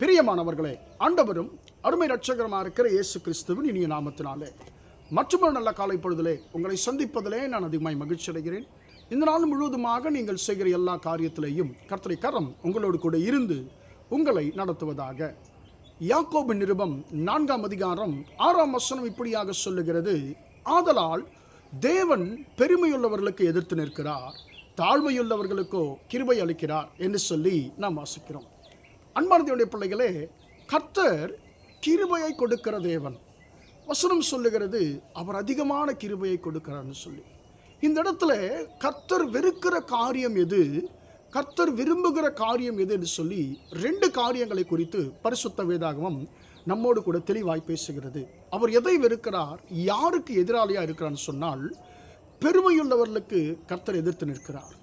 பிரியமானவர்களே ஆண்டவரும் அருமை ரட்சகரமாக இருக்கிற இயேசு கிறிஸ்துவின் இனிய நாமத்தினாலே மற்றொரு நல்ல காலை பொழுதிலே உங்களை சந்திப்பதிலே நான் அதிகமாய் மகிழ்ச்சி அடைகிறேன் இந்த நாள் முழுவதுமாக நீங்கள் செய்கிற எல்லா காரியத்திலேயும் கர்த்தரை கரம் உங்களோடு கூட இருந்து உங்களை நடத்துவதாக. யாக்கோபின் நிருபம் நான்காம் அதிகாரம் ஆறாம் வசனம் இப்படியாக சொல்லுகிறது ஆதலால் தேவன் பெருமையுள்ளவர்களுக்கு எதிர்த்து நிற்கிறார் தாழ்மையுள்ளவர்களுக்கோ கிருபை அளிக்கிறார் என்று சொல்லி நாம் வாசிக்கிறோம். அன்பானதியுடைய பிள்ளைகளே கர்த்தர் கிருபையை கொடுக்கிற தேவன். வசனம் சொல்லுகிறது அவர் அதிகமான கிருபையை கொடுக்கிறார்னு சொல்லி. இந்த இடத்துல கர்த்தர் வெறுக்கிற காரியம் எது? கர்த்தர் விரும்புகிற காரியம் எது என்று சொல்லி ரெண்டு காரியங்களை குறித்து பரிசுத்த வேதாகமம் நம்மோடு கூட தெளிவாய் பேசுகிறது. அவர் எதை வெறுக்கிறார்? யாருக்கு எதிராளியாக இருக்கிறான்னு சொன்னால் பெருமையுள்ளவர்களுக்கு கர்த்தர் எதிர்த்து நிற்கிறார்.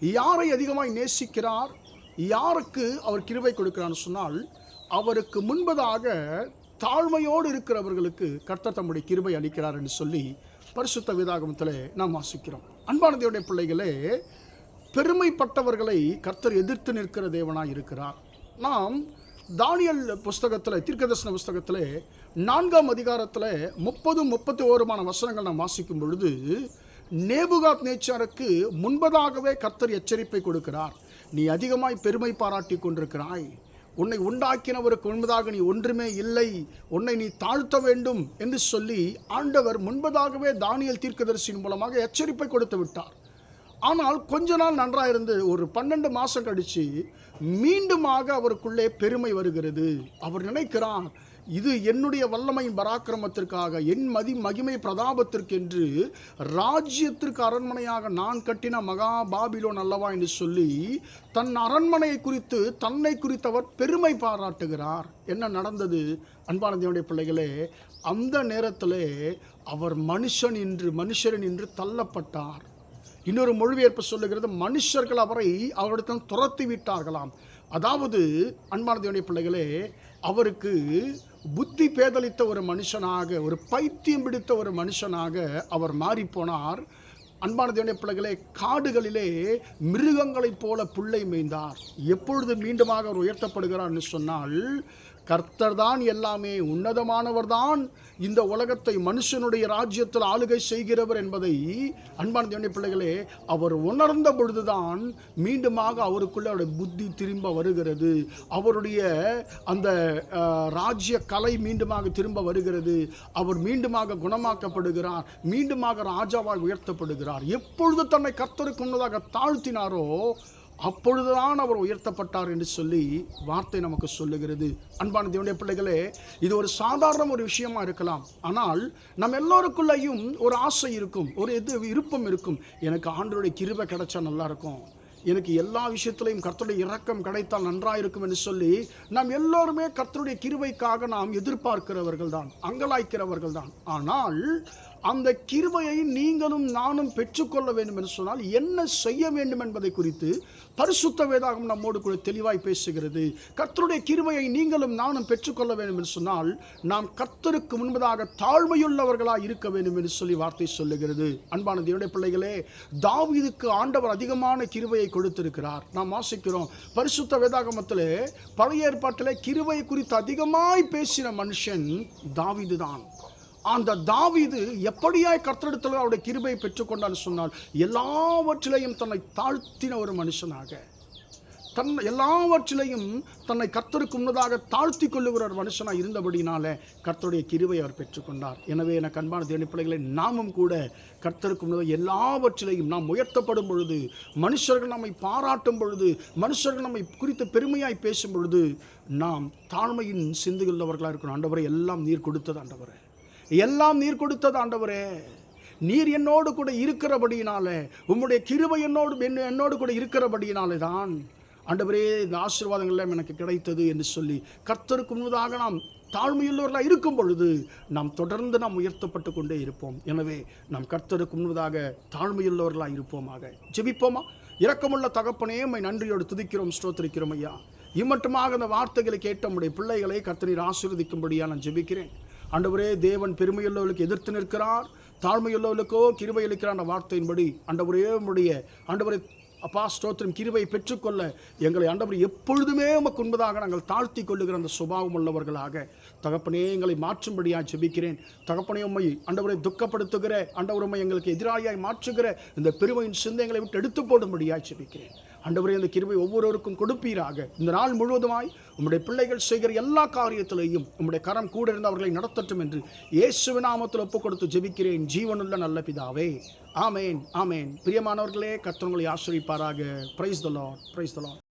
யாரை அதிகமாய் நேசிக்கிறார்? யாருக்கு அவர் கிருபை கொடுக்கிறான்னு சொன்னால் அவருக்கு முன்பதாக தாழ்மையோடு இருக்கிறவர்களுக்கு கர்த்தர் தம்முடைய கிருபை அளிக்கிறார் என்று சொல்லி பரிசுத்த வேதாகமத்தில் நாம் வாசிக்கிறோம். அன்பானதையுடைய பிள்ளைகளே பெருமைப்பட்டவர்களை கர்த்தர் எதிர்த்து நிற்கிற தேவனாக இருக்கிறார். நாம் தானியல் புஸ்தகத்தில் தீர்க்கதர்சன புஸ்தகத்தில் நான்காம் அதிகாரத்தில் முப்பது முப்பத்தி ஓருமான வசனங்கள் நாம் வாசிக்கும் பொழுது நேபுகாத் நேச்சாருக்கு முன்பதாகவே கர்த்தர் எச்சரிப்பை கொடுக்கிறார். நீ அதிகமாய் பெருமை பாராட்டி கொண்டிருக்கிறாய். உன்னை உண்டாக்கினவருக்கு முன்பதாக நீ ஒன்றுமே இல்லை. உன்னை நீ தாழ்த்த வேண்டும் என்று சொல்லி ஆண்டவர் முன்பதாகவே தானியல் தீர்க்கதரிசியின் மூலமாக எச்சரிப்பை கொடுத்து விட்டார். ஆனால் கொஞ்ச நாள் நன்றாக இருந்து ஒரு பன்னெண்டு மாதம் கழித்து மீண்டுமாக அவருக்குள்ளே பெருமை வருகிறது. அவர் நினைக்கிறார் இது என்னுடைய வல்லமையின் பராக்கிரமத்திற்காக என் மதி மகிமை பிரதாபத்திற்கென்று ராஜ்யத்திற்கு அரண்மனையாக நான் கட்டின மகா பாபிலோன் அல்லவா என்று சொல்லி தன் அரண்மனையை குறித்து தன்னை குறித்தவர் பெருமை பாராட்டுகிறார். என்ன நடந்தது? அன்பானந்தியுடைய பிள்ளைகளே அந்த நேரத்திலே அவர் மனுஷன் என்று மனுஷரன் என்று தள்ளப்பட்டார். இன்னொரு மொழிபெயர்ப்பு சொல்லுகிறது மனுஷர்கள் அவரை அவரிடத்தில் துரத்தி விட்டார்களாம். அதாவது அன்பான பிள்ளைகளே அவருக்கு புத்தி பேதலித்த ஒரு மனுஷனாக ஒரு பைத்தியம் பிடித்த ஒரு மனுஷனாக அவர் மாறிப்போனார். அன்பான தேவனுடைய பிள்ளைகளே காடுகளிலே மிருகங்களைப் போல புள்ளை மேய்ந்தார். எப்பொழுது மீண்டுமாக அவர் உயர்த்தப்படுகிறார்னு சொன்னால் கர்த்தர் தான் எல்லாமே உன்னதமானவர் தான். இந்த உலகத்தை மனுஷனுடைய ராஜ்யத்தில் ஆளுகை செய்கிறவர் என்பதை அன்பான தேவனுடைய பிள்ளைகளே அவர் உணர்ந்த பொழுதுதான் மீண்டுமாக அவருக்குள்ளே அவருடைய புத்தி திரும்ப வருகிறது. அவருடைய அந்த ராஜ்ய கலை மீண்டுமாக திரும்ப வருகிறது. அவர் மீண்டுமாக குணமாக்கப்படுகிறார். மீண்டுமாக ராஜாவால் உயர்த்தப்படுகிறார். எப்பொழுது தன்னை கர்த்தருக்கு முன்னதாக தாழ்த்தினாரோ அப்பொழுதுதான் அவர் உயர்த்தப்பட்டார் என்று சொல்லி வார்த்தை நமக்கு சொல்லுகிறது. அன்பான தேவனுடைய பிள்ளைகளே இது ஒரு சாதாரண ஒரு விஷயமா இருக்கலாம். ஆனால் நம்ம எல்லோருக்குள்ளேயும் ஒரு ஆசை இருக்கும் ஒரு இது விருப்பம் இருக்கும். எனக்கு ஆண்டோடைய கிருபை கிடைச்சா நல்லா இருக்கும். எனக்கு எல்லா விஷயத்திலையும் கர்த்தருடைய இரக்கம் கிடைத்தால் நன்றாக இருக்கும் என்று சொல்லி நாம் எல்லோருமே கர்த்தருடைய கிருவைக்காக நாம் எதிர்பார்க்கிறவர்கள் தான் அங்கலாய்க்கிறவர்கள் தான் ஆனால் அந்த கிருபையை நீங்களும் நானும் பெற்றுக்கொள்ள வேண்டும் என்று சொன்னால் என்ன செய்ய வேண்டும் என்பதை குறித்து பரிசுத்த வேதாகம் நம்மோடு கூட தெளிவாய் பேசுகிறது. கர்த்தருடைய கிருபையை நீங்களும் நானும் பெற்றுக்கொள்ள வேண்டும் என்று சொன்னால் நாம் கர்த்தருக்கு முன்பதாக தாழ்மையுள்ளவர்களாக இருக்க வேண்டும் என்று சொல்லி வார்த்தை சொல்லுகிறது. அன்பான தேவடைய பிள்ளைகளே தாவீதுக்கு ஆண்டவர் அதிகமான கிருபையை கொடுத்திருக்கிறார். நாம் வாசிக்கிறோம். பரிசுத்த வேதாகமத்திலே பழைய ஏற்பாட்டில் கிருபை குறித்து அதிகமாய் பேசின மனுஷன் தாவீது தான் அந்த தாவிது எப்படியாய் கர்த்தரிடத்தில் அவருடைய கிருபையை பெற்றுக்கொண்டான்னு சொன்னால் எல்லாவற்றிலையும் தன்னை தாழ்த்தின ஒரு மனுஷனாக தன் எல்லாவற்றிலையும் தன்னை கர்த்தருக்கு முன்னதாக தாழ்த்தி கொள்ளுகிற ஒரு மனுஷனாக இருந்தபடினால கர்த்தருடைய கிருவை அவர் பெற்றுக்கொண்டார். எனவே எனக்கு அன்பான தேவனி பிள்ளைகளை நாமும் கூட கர்த்தருக்கு முன்னதாக எல்லாவற்றிலையும் நாம் உயர்த்தப்படும் பொழுது மனுஷர்கள் நம்மை பாராட்டும் பொழுது மனுஷர்கள் நம்மை குறித்து பெருமையாய் பேசும் பொழுது நாம் தாழ்மையின் சிந்துள்ளவர்களாக இருக்கணும். ஆண்டவரை எல்லாம் நீர் கொடுத்தது அண்டவரை எல்லாம் நீர் கொடுத்தது ஆண்டவரே. நீர் என்னோடு கூட இருக்கிறபடியினாலே உம்முடைய கிருபை என்னோடு என்ன- என்னோடு கூட இருக்கிறபடியினாலே தான் ஆண்டவரே இந்த ஆசீர்வாதங்கள் எல்லாம் எனக்கு கிடைத்தது என்று சொல்லி கர்த்தருக்கு முன்னதாக நாம் தாழ்மையுள்ளவர்களாக இருக்கும் பொழுது நாம் தொடர்ந்து நாம் உயர்த்தப்பட்டு கொண்டே இருப்போம். எனவே நாம் கர்த்தருக்கு முன்னதாக தாழ்மையுள்ளவர்களாக இருப்போமாக. ஜெபிப்போமா? இரக்கமுள்ள தகப்பனே மை நன்றியோடு துதிக்கிறோம் ஸ்தோத்திரிக்கிறோம் ஐயா. இம்மட்டுமாக அந்த வார்த்தைகளை கேட்ட நம்முடைய பிள்ளைகளை கர்த்தரீர் ஆசீர்வதிக்கும்படியாக நான் ஜெபிக்கிறேன். ஆண்டவரே தேவன் பெருமையுள்ளவர்களுக்கு எதிர்த்து நிற்கிறார். தாழ்மையுள்ளவர்களுக்கோ கிருபை அளிக்கிறார் அந்த வார்த்தையின்படி ஆண்டவரே உம்முடைய அண்டவரை அப்பா ஸ்தோத்திரம் கிருபை பெற்றுக்கொள்ள எங்களை ஆண்டவர் எப்பொழுதுமே உமக்கு உண்பதாக நாங்கள் தாழ்த்தி கொள்ளுகிற அந்த சுபாவம் உள்ளவர்களாக. தகப்பனே எங்களை மாற்றும்படியாக ஜெபிக்கிறேன். தகப்பனே உம்மை ஆண்டவரை துக்கப்படுத்துகிற ஆண்டவர் உண்மை எங்களுக்கு எதிராளியாய் மாற்றுகிற இந்த பெருமையின் சிந்தைகளை விட்டு எடுத்து போடும்படியாக ஜெபிக்கிறேன். ஆண்டவரே அந்த கிருபை ஒவ்வொருவருக்கும் கொடுப்பீராக. இந்த நாள் முழுவதுமாய் உம்முடைய பிள்ளைகள் செய்கிற எல்லா காரியத்திலேயும் உம்முடைய கரம் கூட இருந்து அவர்களை நடத்தட்டும் என்று இயேசுவ நாமத்தில் ஒப்புக் கொடுத்து ஜெபிக்கிறேன். ஜீவனுள்ள நல்ல பிதாவே. ஆமேன் ஆமேன். பிரியமானவர்களே கத்தவங்களை ஆசிரிப்பாராக praise the Lord praise the Lord